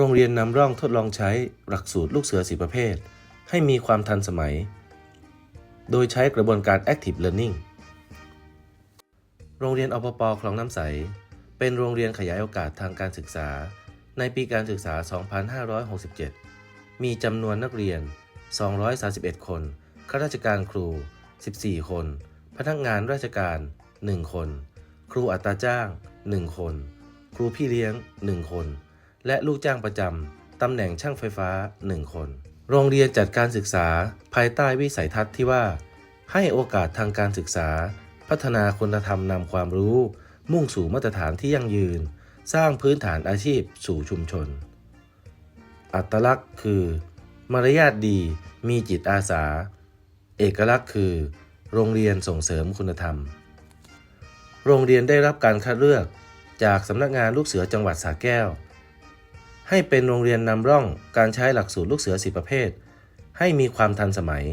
โรงเรียนนำร่องทดลองใช้หลักสูตรลูกเสือสีประเภท ให้มีความทันสมัย โดยใช้กระบวนการ Active Learning โรงเรียนอปปคลองน้ำใส เป็นโรงเรียนขยายโอกาสทางการศึกษา ในปีการศึกษา 2567 มีจำนวนนักเรียน 231 คน ข้าราชการครู 14 คน พนักงานราชการ 1 คน ครูอัตราจ้าง 1 คน ครูพี่เลี้ยง 1 คน และลูกจ้างประจำตำแหน่งช่างไฟฟ้า 1 คน โรงเรียนจัดการศึกษาภายใต้วิสัยทัศน์ที่ว่า ให้โอกาสทางการศึกษา พัฒนาคุณธรรมนำความรู้ มุ่งสู่มาตรฐานที่ยั่งยืน สร้างพื้นฐานอาชีพสู่ชุมชน อัตลักษณ์คือ มารยาทดีมีจิตอาสา เอกลักษณ์คือ โรงเรียนส่งเสริมคุณธรรม โรงเรียนได้รับการคัดเลือกจากสำนักงานลูกเสือจังหวัดสระแก้ว ให้เป็นโรงเรียนนำร่องการใช้หลักสูตรลูกเสือสีประเภท ให้มีความทันสมัย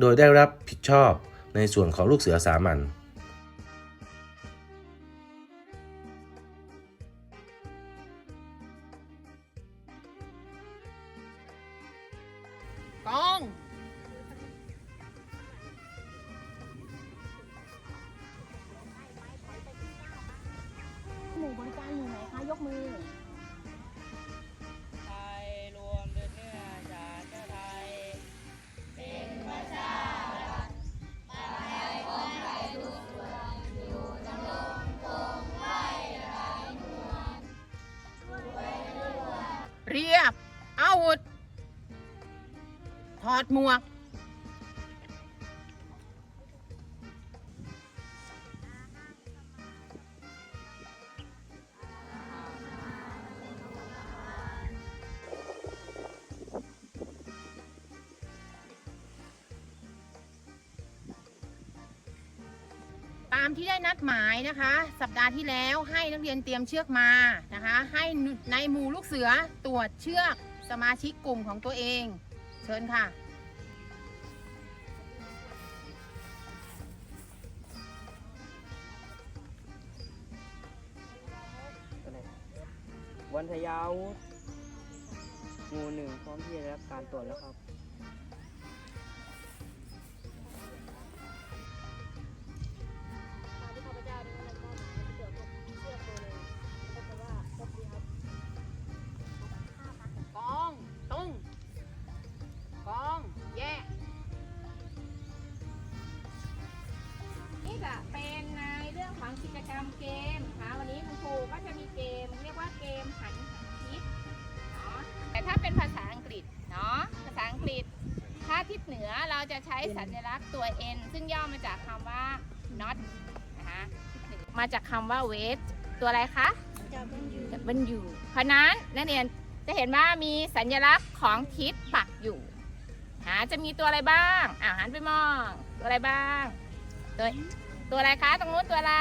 โดยได้รับผิดชอบในส่วนของลูกเสือสามัญกองหมู่บริการหมู่ไหนคะ ยกมือ เรียบอาวุธถอดหมวก ที่ได้นัดหมายนะคะ สัปดาห์ที่แล้วให้นักเรียนเตรียมเชือกมานะคะ ให้ในหมู่ลูกเสือตรวจเชือกสมาชิกกลุ่มของตัวเอง เชิญค่ะวันทยาวุธหมู่หนึ่งพร้อมที่จะได้รับการตรวจแล้วครับ จะเป็นในเรื่องของกิจกรรมเกมนะคะวันนี้คุณครูก็จะมีเกม เรียกว่าเกมหันทิศเนาะแต่ถ้าเป็นภาษาอังกฤษเนาะภาษาอังกฤษถ้าทิศเหนือเราจะใช้สัญลักษณ์ตัว N ซึ่งย่อมาจากคำว่า not นะคะมาจากคำว่า wait ตัวอะไรคะ W เพราะนั้นนักเรียนจะเห็นว่ามีสัญลักษณ์ของทิศปักอยู่หาจะมีตัวอะไรบ้างอ่าหันไปมอง ตัวอะไรบ้างตัว ตัวอะไรคะตรงนู้นตัวอะไร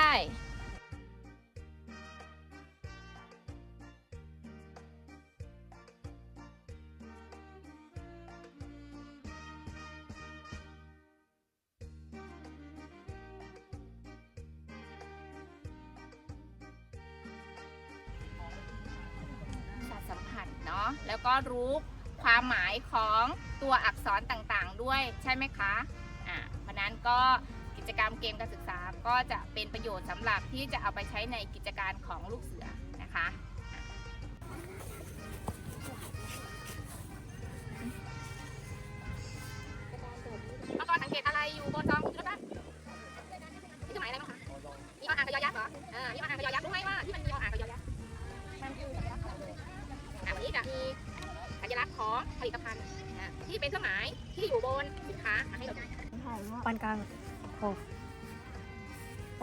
สัมผัสเนาะแล้วก็รู้ความหมายของตัวอักษรต่างๆด้วยใช่ไหมคะอ่าเพราะนั้นก็ กิจกรรมเกมการศึกษาก็จะเป็นประโยชน์สำหรับที่จะเอาไปใช้ในกิจการของลูกเสือนะคะ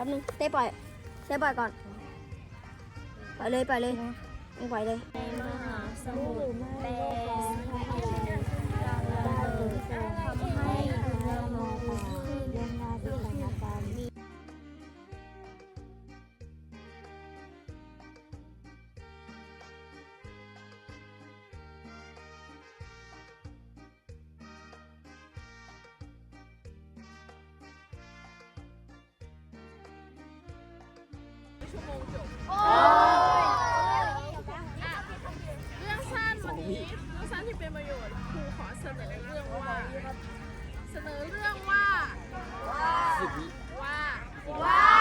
ป๊บนึงเต้ปล่อยเต้ปล่อยก่อน ปล่อยเลยปล่อยเลยมึงปล่อยเลยมหาสมุทรแด ชั่วโมงจบเรื่องสั้นวันนี้เรื่องสั้นที่เป็นประโยชน์ครูขอเสนอเรื่องว่า เสนอเรื่องว่า ว่าว่า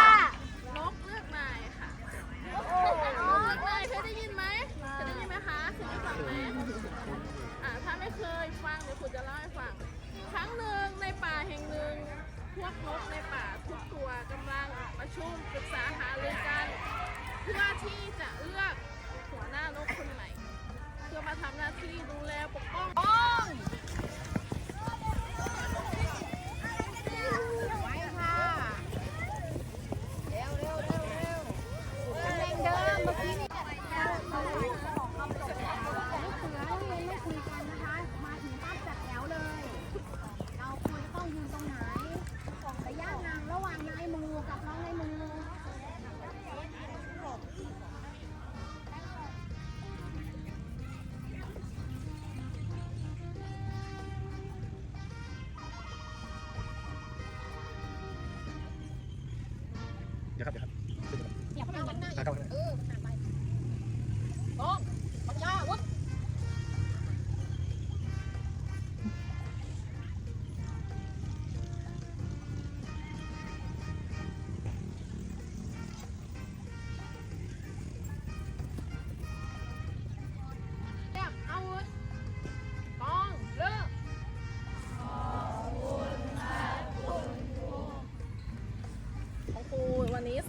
เดี๋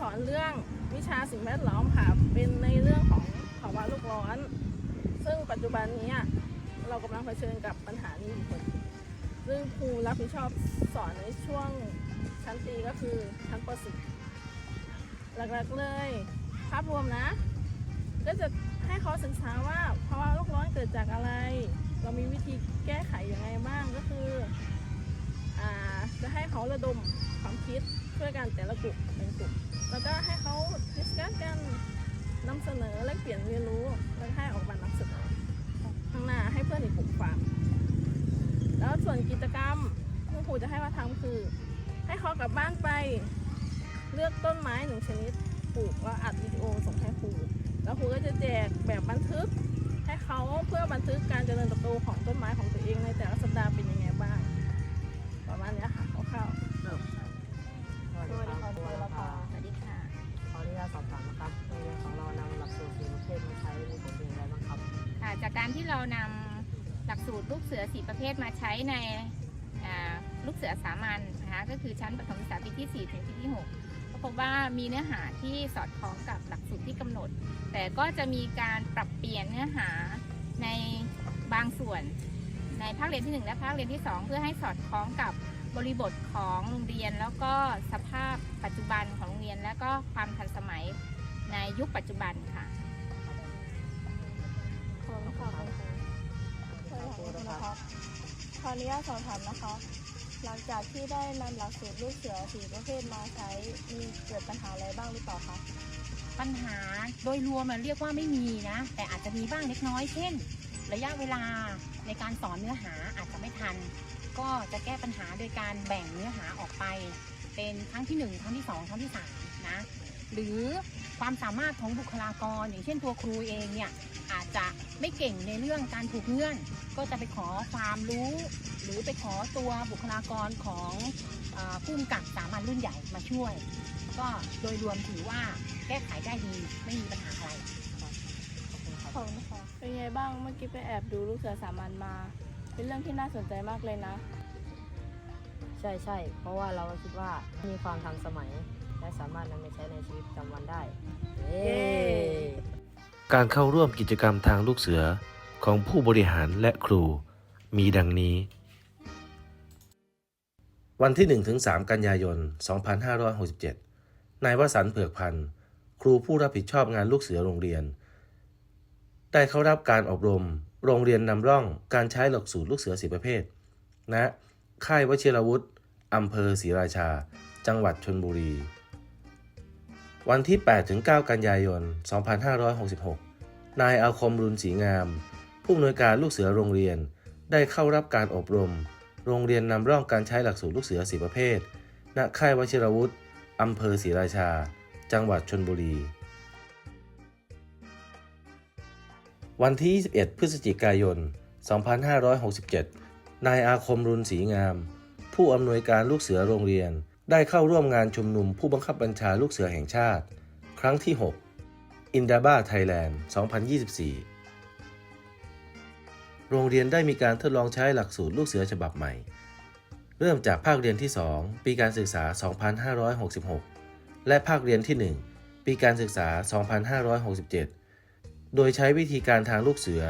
สอนเรื่องวิชาสิ่งแวดล้อมค่ะ เป็นในเรื่องของภาวะโลกร้อน ซึ่งปัจจุบันนี้เรากำลังเผชิญกับปัญหานี้อยู่คนซึ่งครูรับผิดชอบสอนในช่วงชั้นตีก็คือชั้นป .4 หลักๆเลยภาพรวมนะ ก็จะให้เขาศึกษาว่าภาวะโลกร้อนเกิดจากอะไร เรามีวิธีแก้ไขอยังไงบ้างก็คืออจะให้เขาระดมความคิด ช่วยกันแต่ละกลุ่มเป็นกลุ่มแล้วก็ให้เขาดิสคัสกันนำเสนอและเปลี่ยนเรียนรู้แล้วให้ออกมานำเสนอข้างหน้าให้เพื่อนอีกกลุ่มฟังแล้วส่วนกิจกรรมที่ครูจะให้มาทำคือ ให้เขากลับบ้านไป เลือกต้นไม้หนึ่งชนิดปลูกแล้วอัดวิดีโอส่งให้ครูแล้วครูก็จะแจกแบบบันทึก ให้เขาเพื่อบันทึกการเจริญเติบโตของต้นไม้ของตัวเองในแต่ละสัปดาห์เป็นยัง สอบถามนะครับโรงเรียนของเรานำหลักสูตรสี่ประเภทมาใช้มีผลเป็นอย่างไรบ้างครับอ่าจากการที่เรานำหลักสูตรลูกเสือสีประเภทมาใช้ในอ่าลูกเสือสามัญนะคะก็คือชั้นประถมศึกษาปีที่ 4 ถึงปีที่ 6 ก็พบว่ามีเนื้อหาที่สอดคล้องกับหลักสูตรที่กำหนด แต่ก็จะมีการปรับเปลี่ยนเนื้อหาในบางส่วน ในภาคเรียนที่ 1 และภาคเรียนที่ 2 เพื่อให้สอดคล้องกับบริบทของโรงเรียน แล้วก็สภาพปัจจุบัน เรียน และก็ความทันสมัยในยุคปัจจุบันค่ะขอบคุณค่ะขออนุญาตสอบถามนะคะ หลังจากที่ได้นำหลักสูตรลูกเสือสีประเภทมาใช้มีเกิดปัญหาอะไรบ้างหรือเปล่าคะปัญหาโดยรวมมันเรียกว่าไม่มีนะ แต่อาจจะมีบ้างเล็กน้อยเช่น ระยะเวลาในการสอนเนื้อหาอาจจะไม่ทัน ก็จะแก้ปัญหาโดยการแบ่งเนื้อหาออกไป เป็นครั้งที่ 1 ครั้งที่ 2 ครั้งที่3นะหรือความสามารถของบุคลากร อย่างเช่นตัวครูเองเนี่ยอาจจะไม่เก่งในเรื่องการผูกเงื่อน ก็จะไปขอความรู้ หรือไปขอตัวบุคลากรของเออผู้กำกับสามัญรุ่นใหญ่มาช่วย ก็โดยรวมถือว่าแก้ไขได้ดีไม่มีปัญหาอะไรขอบคุณค่ะเป็นไงบ้างเมื่อกี้ไปแอบดูลูกเสือสามัญมา เป็นเรื่องที่น่าสนใจมากเลยนะ ใช่ใช่เพราะว่าเราคิดว่ามีความทันสมัย และสามารถนำไปใช้ในชีวิตประจำวันได้เย้การเข้าร่วมกิจกรรมทางลูกเสือของผู้บริหารและครูมีดังนี้ วันที่ 1-3 กันยายน 2567 นายวสันต์เผือกพันธ์ครูผู้รับผิดชอบงานลูกเสือโรงเรียน ได้เข้ารับการอบรม โรงเรียนนำร่องการใช้หลักสูตรลูกเสือสีประเภทณ ค่ายวชิรวุฒิอำเภอศรีราชา จังหวัดชนบุรี วันที่ 8-9 กันยายน 2566 นายอาคมรุนศรีงาม ผู้อำนวยการลูกเสือโรงเรียน ได้เข้ารับการอบรม โรงเรียนนำร่องการใช้หลักสูตรลูกเสือสีประเภท ณ ค่ายวชิรวุฒิอำเภอศรีราชา จังหวัดชนบุรี วันที่ 21 พฤศจิกายน 2567 นายอาคมรุนศรีงาม ผู้อำนวยการลูกเสือโรงเรียน ได้เข้าร่วมงานชุมนุมผู้บังคับบัญชาลูกเสือแห่งชาติ ครั้งที่ 6 อินดาบ้าไทยแลนด์ 2024 โรงเรียนได้มีการทดลองใช้หลักสูตรลูกเสือฉบับใหม่ เริ่มจากภาคเรียนที่ 2 ปีการศึกษา 2566 และภาคเรียนที่ 1 ปีการศึกษา 2567 โดยใช้วิธีการทางลูกเสือ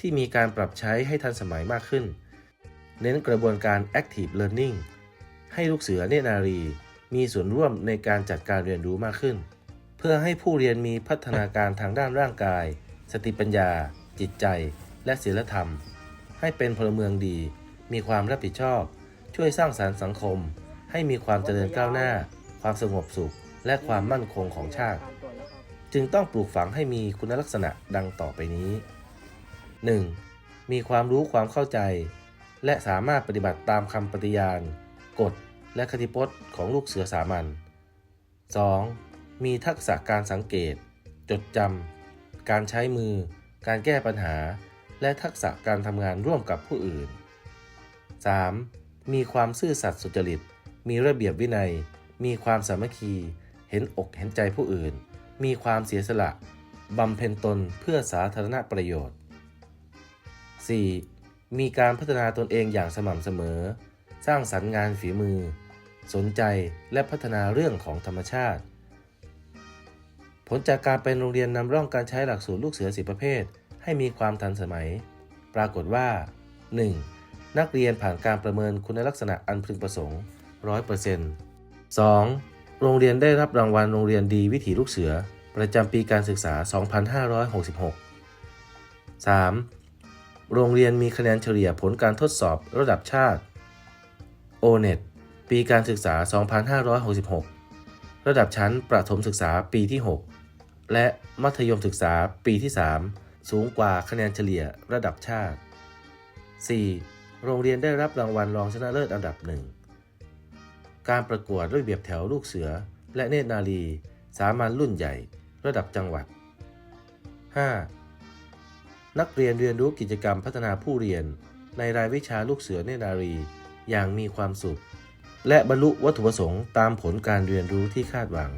ที่มีการปรับใช้ให้ทันสมัยมากขึ้น เน้นกระบวนการ active learning ให้ลูกเสือเนนารี มีส่วนร่วมในการจัดการเรียนรู้มากขึ้น เพื่อให้ผู้เรียนมีพัฒนาการทางด้านร่างกาย สติปัญญา จิตใจ และศีลธรรม ให้เป็นพลเมืองดี มีความรับผิดชอบ ช่วยสร้างสารรค์สังคม ให้มีความเจริญก้าวหน้า ความสงบสุข และความมั่นคงของชาติ จึงต้องปลูกฝังให้มีคุณลักษณะดังต่อไปนี้ 1. มีความรู้ความเข้าใจ และสามารถปฏิบัติตามคำปฏิญาณ กฎ และคติพจน์ของลูกเสือสามัญ 2. มีทักษะการสังเกต จดจำ การใช้มือ การแก้ปัญหา และทักษะการทำงานร่วมกับผู้อื่น 3. มีความซื่อสัตย์สุจริต มีระเบียบวินัย มีความสามัคคี เห็นอกเห็นใจผู้อื่น มีความเสียสละ บำเพ็ญตนเพื่อสาธารณประโยชน์ 4. มีการพัฒนาตนเองอย่างสม่ำเสมอ สร้างสรรค์งานฝีมือ สนใจและพัฒนาเรื่องของธรรมชาติ ผลจากการเป็นโรงเรียนนำร่องการใช้หลักสูตรลูกเสือสิประเภท ให้มีความทันสมัย ปรากฏว่า 1. นักเรียนผ่านการประเมินคุณลักษณะอันพึงประสงค์ 100% 2. โรงเรียนได้รับรางวัลโรงเรียนดีวิถีลูกเสือ ประจำปีการศึกษา 2566 3. โรงเรียนมีคะแนนเฉลี่ยผลการทดสอบระดับชาติ O-NET ปีการศึกษา 2566 ระดับชั้นประถมศึกษาปีที่ 6 และมัธยมศึกษาปีที่ 3 สูงกว่าคะแนนเฉลี่ยระดับชาติ 4. โรงเรียนได้รับรางวัลรองชนะเลิศอันดับหนึ่ง การประกวดด้วยเบียบแถวลูกเสือ และเนตรนารีสามัญรุ่นใหญ่ ระดับจังหวัด 5. นักเรียนเรียนรู้กิจกรรมพัฒนาผู้เรียน ในรายวิชาลูกเสือเนนารี อย่างมีความสุข และบรรลุวัตถุประสงค์ตามผลการเรียนรู้ที่คาดหวัง